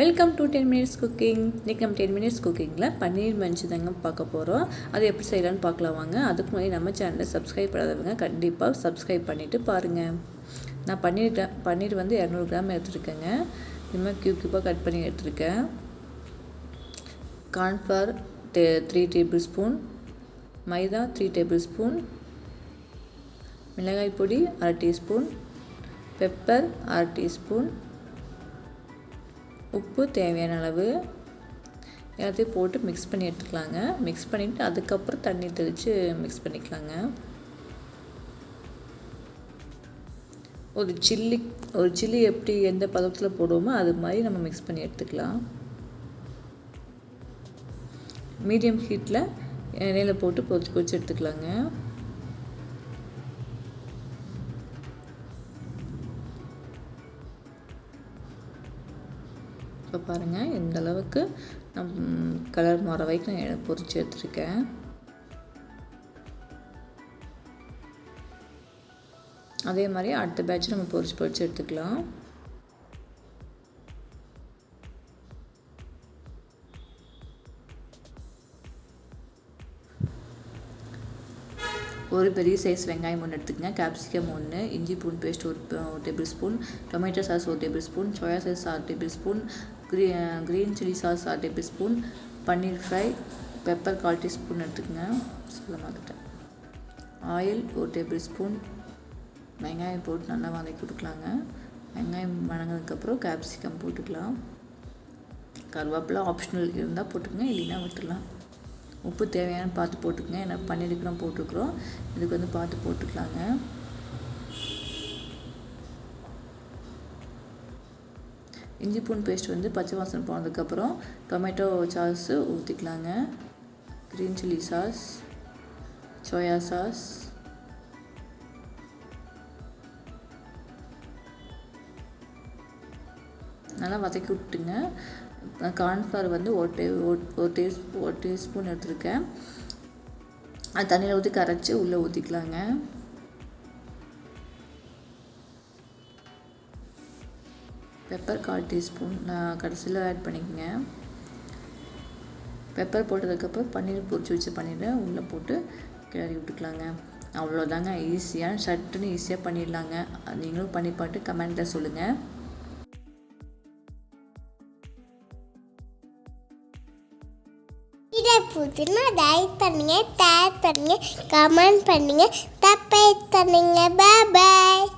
Welcome to ten minutes cooking இன்றைக்கி நம்ம ten minutes குக்கிங்கில் பன்னீர் மஞ்சு தாங்க பார்க்க போகிறோம் அது எப்படி செய்யலான்னு பார்க்கலாம் வாங்க. அதுக்கு முன்னாடி நம்ம சேனலை சப்ஸ்கிரைப் பண்ணாதவங்க கண்டிப்பாக சப்ஸ்கிரைப் பண்ணிவிட்டு பாருங்கள் நான் பன்னீர் கிராம் பன்னீர் வந்து இரநூறு கிராம் எடுத்துருக்கேங்க. இதுமாதிரி க்யூ க்யூப்பாக கட் பண்ணி எடுத்துருக்கேன். கார்ன்ஃப்ளவர் டே three tablespoon maida three tablespoon மிளகாய் பொடி அரை டீஸ்பூன் பெப்பர் அரை டீஸ்பூன் உப்பு தேவையான அளவு. எல்லாத்தையும் போட்டு மிக்ஸ் பண்ணி எடுத்துக்கலாங்க. மிக்ஸ் பண்ணிவிட்டு அதுக்கப்புறம் தண்ணி தெளித்து மிக்ஸ் பண்ணிக்கலாங்க. ஒரு சில்லி ஒரு சில்லி எப்படி எந்த பதத்தில் போடுவோமோ அது மாதிரி நம்ம மிக்ஸ் பண்ணி எடுத்துக்கலாம். மீடியம் ஹீட்டில் எண்ணெயில் போட்டு பொறிச்சு பொறிச்சு எடுத்துக்கலாங்க. இப்போ பாருங்கள் இந்த அளவுக்கு நம் கலர் மாற வரைக்கும் நான் பொறிச்சு எடுத்துருக்கேன். அதே மாதிரி அடுத்த பேட்ச் நம்ம பொறிச்சு பொறிச்சு எடுத்துக்கலாம். ஒரு பெரிய சைஸ் வெங்காயம் ஒன்று எடுத்துக்கங்க. கேப்சிகம் ஒன்று இஞ்சி பூண்டு பேஸ்ட் ஒரு டேபிள் ஸ்பூன் டொமேட்டோ சாஸ் ஒரு டேபிள் ஸ்பூன் சோயா சாஸ் ஆறு டேபிள் ஸ்பூன் க்ரீ க்ரீன் சில்லி சாஸ் ஆறு tablespoon paneer fry pepper கால் டீஸ்பூன் எடுத்துக்கங்க. சொல்ல மாட்டேன் ஆயில் ஒரு டேபிள் ஸ்பூன் வெங்காயம் போட்டு நல்லா வதக்கி கொடுக்கலாங்க. வெங்காயம் வணங்கினதுக்கப்புறம் கேப்சிகம் போட்டுக்கலாம். கருவேப்பிலை ஆப்ஷனல் இருந்தால் போட்டுக்கங்க இல்லைன்னா விட்டுடலாம். உப்பு தேவையான பார்த்து போட்டுக்கங்க. ஏன்னா பன்னீருக்குலாம் போட்டுருக்குறோம். இதுக்கு வந்து பார்த்து போட்டுக்கலாங்க. இஞ்சி பூண்டு பேஸ்ட் வந்து பச்சை வாசனை போனதுக்கப்புறம் tomato sauce ஊற்றிக்கலாங்க green chilli sauce soya sauce நல்லா வதக்கி விட்டுங்க கார்ன்ஃப்ளவர் வந்து ஒரு டே ஒரு டீ ஒரு டீஸ்பூன் எடுத்துருக்கேன். அது தண்ணியில் ஊற்றி கரைச்சி உள்ளே ஊற்றிக்கலாங்க பெப்பர் கால் டீஸ்பூன் நான் கடைசியில் ஆட் பண்ணிக்கோங்க. பெப்பர் போட்டதுக்கப்புறம் பன்னீர் பொரிச்சு வச்சு பன்னீரை உள்ளே போட்டு கிளறி விட்டுக்கலாங்க. அவ்வளோதாங்க ஈஸியாக சட்டுன்னு ஈஸியாக பண்ணிடலாங்க. நீங்களும் பண்ணி பார்த்து கமெண்ட்டில் சொல்லுங்கள் இதை லைக் பண்ணுங்கள் ஷேர் பண்ணுங்கள் கமெண்ட் பண்ணுங்கள் தப்பை பண்ணுங்கள் பாய் பாய்